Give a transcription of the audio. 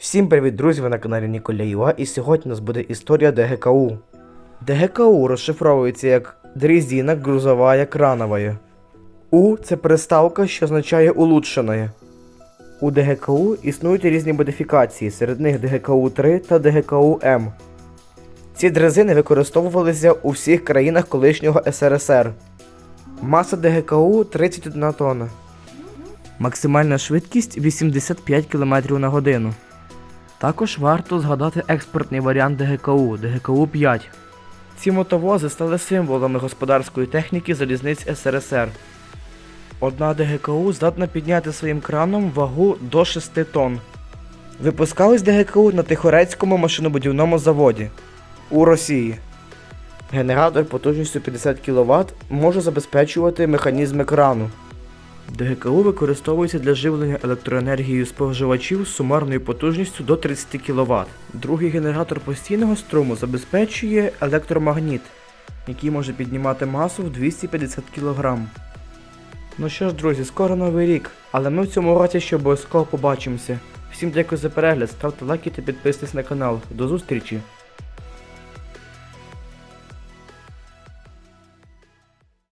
Всім привіт, друзі! Ви на каналі Ніколя Юа, і сьогодні у нас буде історія ДГКУ. ДГКУ розшифровується як дрезина грузова крановая. У це приставка, що означає улучшеної. У ДГКУ існують різні модифікації, серед них ДГКУ 3 та ДГКУ М. Ці дрезини використовувалися у всіх країнах колишнього СРСР. Маса ДГКУ 31 тонна. Максимальна швидкість 85 км на годину. Також варто згадати експортний варіант ДГКУ ДГКУ 5. Ці мотовози стали символами господарської техніки залізниць СРСР. Одна ДГКУ здатна підняти своїм краном вагу до 6 тонн. Випускались ДГКУ на Тихорецькому машинобудівному заводі у Росії. Генератор потужністю 50 кВт може забезпечувати механізми крану. ДГКУ використовується для живлення електроенергією споживачів з сумарною потужністю до 30 кВт. Другий генератор постійного струму забезпечує електромагніт, який може піднімати масу в 250 кг. Ну що ж, друзі, скоро новий рік, але ми в цьому році ще обов'язково побачимося. Всім дякую за перегляд, ставте лайки та підписуйтесь на канал. До зустрічі!